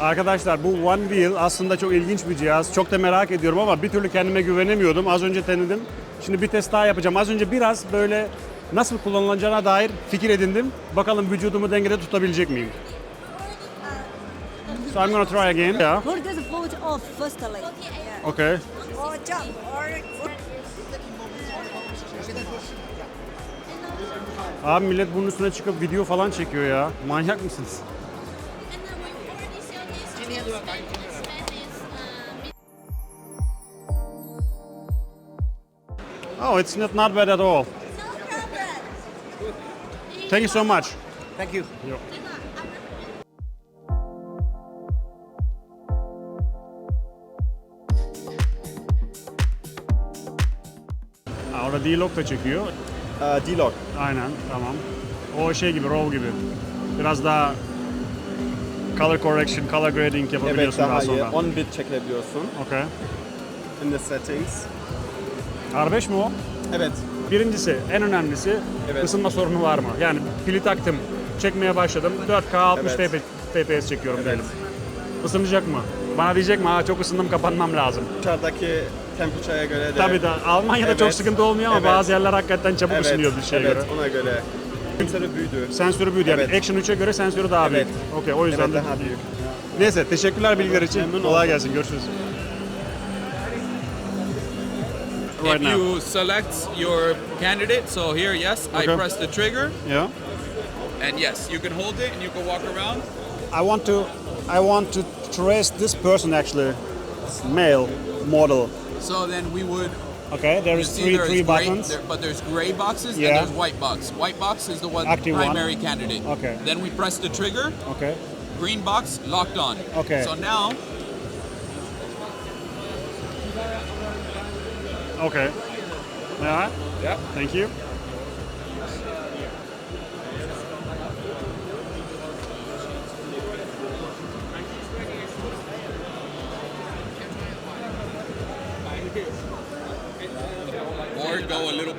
Arkadaşlar bu One Wheel aslında çok ilginç bir cihaz. Çok da merak ediyorum ama bir türlü kendime güvenemiyordum. Az önce denedim. Şimdi bir test daha yapacağım. Az önce biraz böyle nasıl kullanılacağına dair fikir edindim. Bakalım vücudumu dengede tutabilecek miyim? So I'm gonna try again. Yeah. Pull this foot off firstly. Yeah. Okay. Or jump or Abi millet bunun üstüne çıkıp video falan çekiyor ya. Manyak mısınız? Oh, it's not, not bad at all. no problem. Thank you so much. Thank you. Ha, orada D-Log da çekiyor. Uh, D-Log. Aynen, tamam. O şey gibi, RAW gibi. Biraz daha color correction, color grading Evet yapabiliyorsun daha daha iyi. sonra. 10 bit çekebiliyorsun Okay. in the settings. R5 mi o? Evet. Birincisi, en önemlisi Evet. ısınma sorunu var mı? Yani pili taktım, çekmeye başladım. 4K 60 Evet. FPS çekiyorum Evet. diyelim. Isınacak mı? Bana diyecek mi? Çok ısındım kapanmam lazım. Dışarıdaki temperature'ya göre de. Tabii de Almanya'da çok Evet. sıkıntı olmuyor ama Evet. bazı yerler hakikaten çabuk evet, ısınıyor bir şeye evet, göre. ona göre. Sensörü büyüdü. Sensörü büyüdü yani. Evet. Action 3'e göre sensörü daha büyük. Evet. Okey o yüzden Evet de. daha büyük. Neyse teşekkürler bilgiler için. Memnun Kolay oldum. gelsin. Görüşürüz. Right if now. you select your candidate, so here, yes, Okay. I press the trigger, Yeah. and yes, you can hold it and you can walk around. I want to I want to trace this person actually. Male model. So then we would. Okay, there You is three there three is gray, buttons. there, but there's gray boxes Yeah. and there's white box. White box is the one Active one. primary candidate. Okay. Then we press the trigger. Okay. Green box locked on. Okay. So now Okay. Yeah. Yeah. Thank you.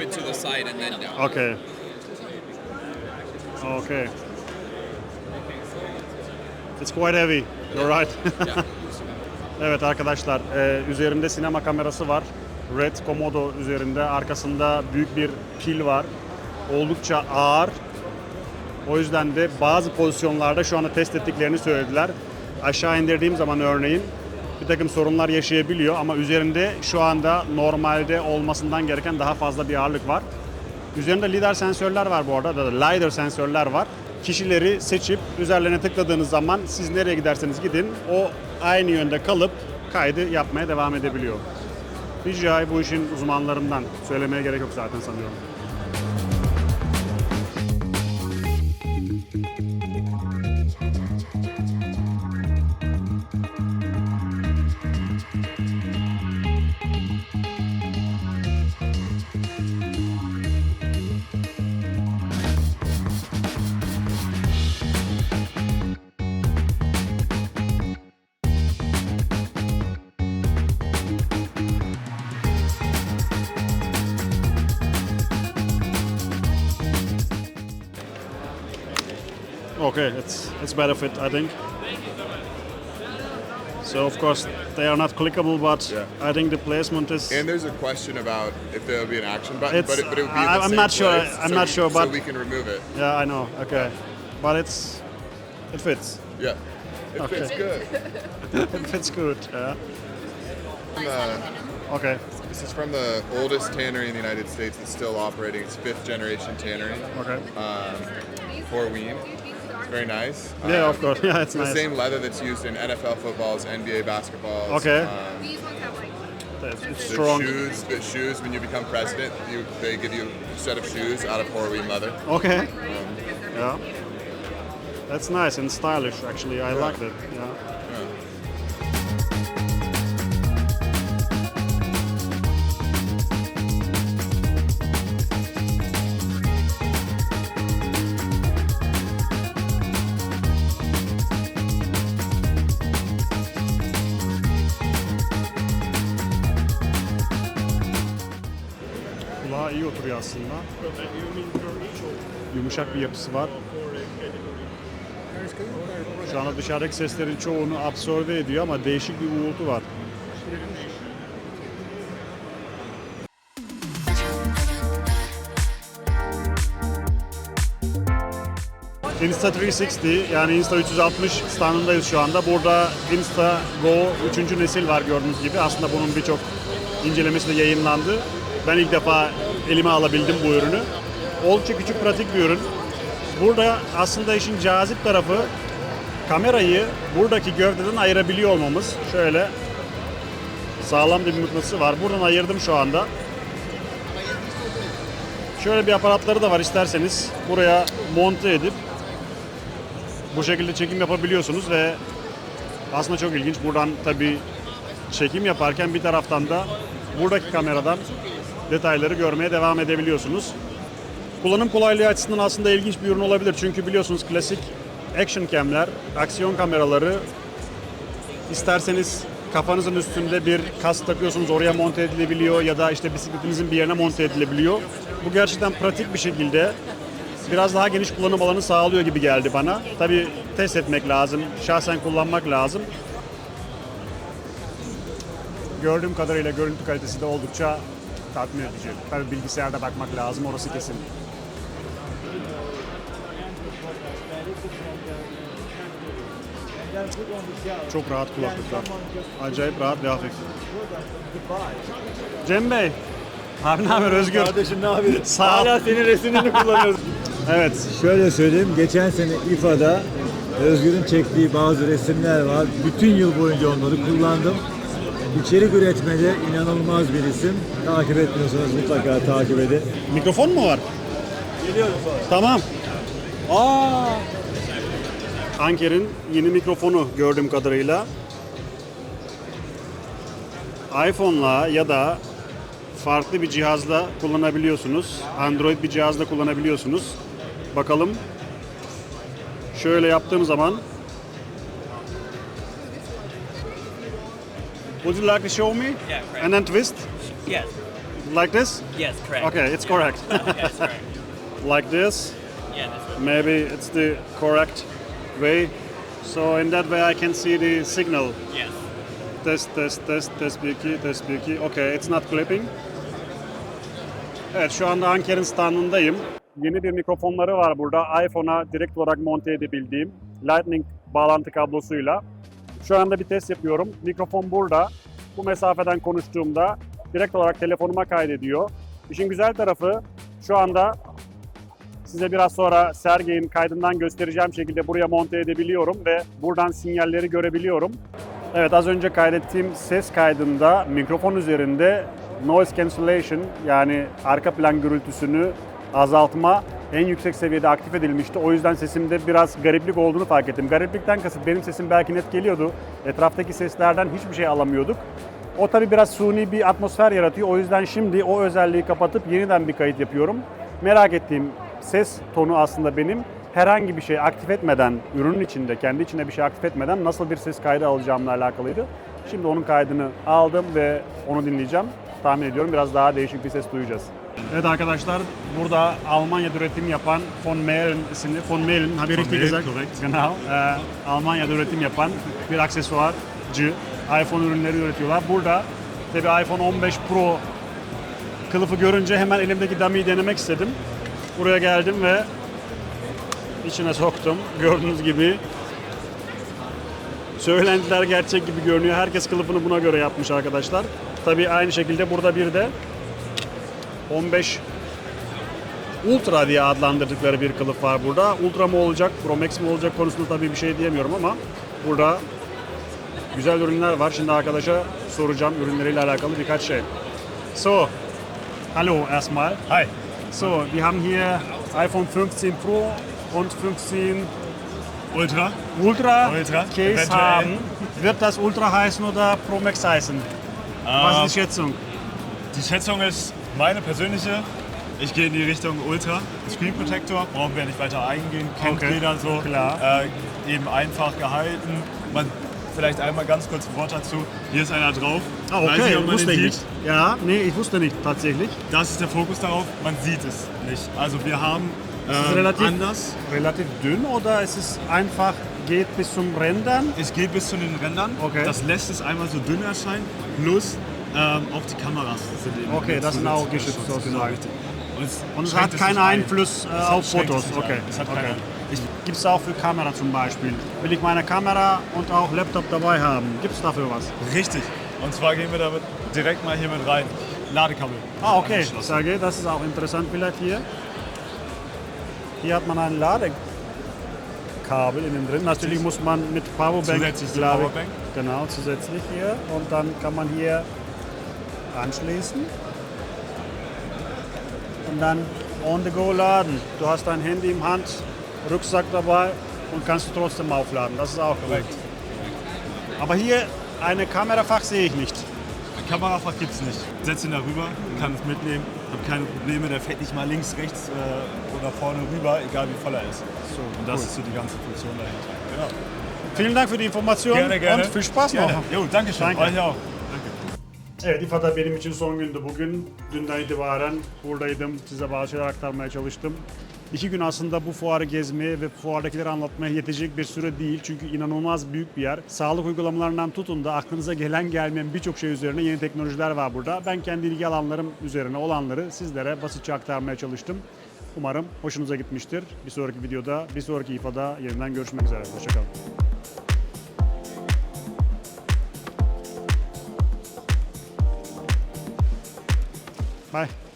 Bit to the side and then down. Okay. Okay. It's quite heavy. You're right. Evet arkadaşlar, e, üzerinde sinema kamerası var. Red Komodo üzerinde, arkasında büyük bir pil var. Oldukça ağır. O yüzden de bazı pozisyonlarda şu anda test ettiklerini söylediler. Aşağı indirdiğim zaman örneğin bir takım sorunlar yaşayabiliyor ama üzerinde şu anda normalde olmasından gereken daha fazla bir ağırlık var. Üzerinde lidar sensörler var bu arada, da LiDAR sensörler var. Kişileri seçip üzerlerine tıkladığınız zaman siz nereye giderseniz gidin o aynı yönde kalıp kaydı yapmaya devam edebiliyor. DJI bu işin uzmanlarından söylemeye gerek yok zaten sanıyorum. Okay, it's it's better fit, I think. So of course they are not clickable, but Yeah. I think the placement is. And there's a question about if there'll be an action button, It's- but it, but it would be in the I- I'm same not sure- place, I'm so not we- sure, so but- we can remove it. yeah, I know. Okay, but it's it fits. Yeah, it Okay. fits good. it fits good. Yeah. Uh, Okay. this is from the oldest tannery in the United States that's still operating. It's fifth generation tannery Okay. for Wien. It's very nice. Yeah, Um, of course. Yeah, it's It's nice. the same leather that's used in NFL footballs, NBA basketballs. Okay. Um, It's, it's the strong. shoes, the shoes. When you become president, you, they give you a set of shoes out of Horween leather. Okay. Yeah. That's nice and stylish. Actually, I like that. Yeah. Aslında. Yumuşak bir yapısı var. Şu anda dışarıdaki seslerin çoğunu absorbe ediyor ama değişik bir uğultu var. Insta 360 yani Insta 360 standındayız şu anda. Burada Insta Go 3. nesil var gördüğünüz gibi. Aslında bunun birçok incelemesi de yayınlandı. Ben ilk defa elime alabildim bu ürünü. Oldukça küçük pratik bir ürün. Burada aslında işin cazip tarafı kamerayı buradaki gövdeden ayırabiliyor olmamız. Şöyle sağlam bir mıknatısı var. Buradan ayırdım şu anda. Şöyle bir aparatları da var isterseniz buraya monte edip bu şekilde çekim yapabiliyorsunuz ve aslında çok ilginç. Buradan tabii çekim yaparken bir taraftan da buradaki kameradan detayları görmeye devam edebiliyorsunuz. Kullanım kolaylığı açısından aslında ilginç bir ürün olabilir. Çünkü biliyorsunuz klasik action cam'ler, aksiyon kameraları isterseniz kafanızın üstünde bir kask takıyorsunuz oraya monte edilebiliyor ya da işte bisikletinizin bir yerine monte edilebiliyor. Bu gerçekten pratik bir şekilde biraz daha geniş kullanım alanı sağlıyor gibi geldi bana. Tabii test etmek lazım, şahsen kullanmak lazım. Gördüğüm kadarıyla görüntü kalitesi de oldukça tatmin edici. Tabii bilgisayarda bakmak lazım, orası kesin. Çok rahat kulaklıklar. Acayip rahat ve hafif. Cem Bey. Abi ne haber Özgür? Kardeşim ne yapıyorsun? Sağ ol. Hala senin resmini kullanıyoruz. Evet. Şöyle söyleyeyim, geçen sene İFA'da Özgür'ün çektiği bazı resimler var. Bütün yıl boyunca onları kullandım. İçerik üretmede inanılmaz bir isim. Takip etmiyorsanız mutlaka takip edin. Mikrofon mu var? Geliyorum sonra. Tamam. Aa. Anker'in yeni mikrofonu gördüğüm kadarıyla. iPhone'la ya da farklı bir cihazla kullanabiliyorsunuz. Android bir cihazla kullanabiliyorsunuz. Bakalım. Şöyle yaptığım zaman Would you like to show me? Yeah, right. And then twist Yes. like this? Yes, correct. Okay, it's correct. yes, correct. like this. Yeah, this one. maybe it's the correct way. So in that way I can see the signal. Yes. Test, test, test, test 1 2, test 1 2. Okay, it's not clipping. Evet, şu anda Anker'in standındayım. Yeni bir mikrofonları var burada. iPhone'a direkt olarak monte edebildiğim Lightning bağlantı kablosuyla. Şu anda bir test yapıyorum. Mikrofon burada. Bu mesafeden konuştuğumda direkt olarak telefonuma kaydediyor. İşin güzel tarafı şu anda Size biraz sonra Sergey'in kaydından göstereceğim şekilde buraya monte edebiliyorum ve buradan sinyalleri görebiliyorum. Evet az önce kaydettiğim ses kaydında mikrofon üzerinde noise cancellation yani arka plan gürültüsünü azaltma en yüksek seviyede aktif edilmişti. O yüzden sesimde biraz gariplik olduğunu fark ettim. Gariplikten kasıt benim sesim belki net geliyordu. Etraftaki seslerden hiçbir şey alamıyorduk. O tabi biraz suni bir atmosfer yaratıyor. O yüzden şimdi o özelliği kapatıp yeniden bir kayıt yapıyorum. Merak ettiğim ses tonu aslında benim herhangi bir şey aktif etmeden, ürünün içinde, kendi içinde bir şey aktif etmeden nasıl bir ses kaydı alacağımla alakalıydı. Şimdi onun kaydını aldım ve onu dinleyeceğim. Tahmin ediyorum biraz daha değişik bir ses duyacağız. Evet arkadaşlar, burada Almanya'da üretim yapan von Mehlen isimli, von Mehlen, habe ich richtig gesagt? Genau. Ee, Almanya'da üretim yapan bir aksesuarcı, iPhone ürünleri üretiyorlar. Burada tabii iPhone 15 Pro kılıfı görünce hemen elimdeki dummy'yi denemek istedim. Buraya geldim ve içine soktum. Gördüğünüz gibi söylentiler gerçek gibi görünüyor. Herkes kılıfını buna göre yapmış arkadaşlar. Tabii aynı şekilde burada bir de 15 Ultra diye adlandırdıkları bir kılıf var burada. Ultra mı olacak, Pro Max mi olacak konusunda tabii bir şey diyemiyorum ama burada güzel ürünler var. Şimdi arkadaşa soracağım ürünleriyle alakalı birkaç şey. So, hallo erstmal. Hi. So, wir haben hier iPhone 15 Pro und 15 Ultra. Ultra, Ultra, Case eventuell. haben. Wird das Ultra heißen oder Pro Max heißen? Was Ähm, ist die Schätzung? die Schätzung ist meine persönliche. Ich gehe in die Richtung Ultra. Screen Protector, brauchen wir nicht weiter eingehen, kennt Okay, jeder so. klar. Äh, eben einfach gehalten. Man, vielleicht einmal ganz kurz ein Wort dazu. Hier ist einer drauf. Ah, Weiß okay, nicht, ob man wusste den nicht. Ja, nee, ich wusste nicht tatsächlich. Das ist der Fokus darauf. Man sieht es nicht. Also wir haben Es ist Ähm, relativ, anders. relativ dünn oder es ist einfach, geht bis zum Rändern? Es geht bis zu den Rändern. Okay. Das lässt es einmal so dünn erscheinen. Plus ähm, auch die Kameras sind eben Okay, das sind auch geschützt Genau, sozusagen. Und es, Und es schränkt hat keinen ein. Einfluss äh, Es auf Fotos. es Okay. ein. Es okay. Ich, Gibt es auch für Kamera zum Beispiel? Will ich meine Kamera und auch Laptop dabei haben? Gibt es dafür was? richtig. Und zwar gehen wir damit direkt mal hier mit rein. Ladekabel. Ah, okay. Angeschlossen. Sage, das ist auch interessant vielleicht hier. Hier hat man ein Ladekabel innen drin. Natürlich muss man mit Powerbank, Zusätzlich ich- Powerbank. Genau, zusätzlich hier. Und dann kann man hier anschließen. Und dann on the go laden. Du hast dein Handy im Hand, Rucksack dabei und kannst du trotzdem aufladen. Das ist auch korrekt. Aber hier eine Kamerafach sehe ich nicht. Kamerafach gibt es nicht. Setz ihn da rüber, kann es mitnehmen, hab keine Probleme, der fällt nicht mal links, rechts äh, oder vorne rüber, egal wie voll er ist. So, Und das cool. ist so die ganze Funktion dahinter. Genau. Vielen Dank für die Information Gerne, gerne. und viel Spaß Gerne. noch. Jo, danke schön. Danke. Euch auch. Evet İFA'da benim için son gündü bugün. Dünden itibaren buradaydım. Size bazı şeyler aktarmaya çalıştım. İki gün aslında bu fuarı gezmeye ve fuardakileri anlatmaya yetecek bir süre değil. Çünkü inanılmaz büyük bir yer. Sağlık uygulamalarından tutun da aklınıza gelen gelmeyen birçok şey üzerine yeni teknolojiler var burada. Ben kendi ilgi alanlarım üzerine olanları sizlere basitçe aktarmaya çalıştım. Umarım hoşunuza gitmiştir. Bir sonraki videoda, bir sonraki İFA'da yeniden görüşmek üzere. Hoşçakalın. 拜。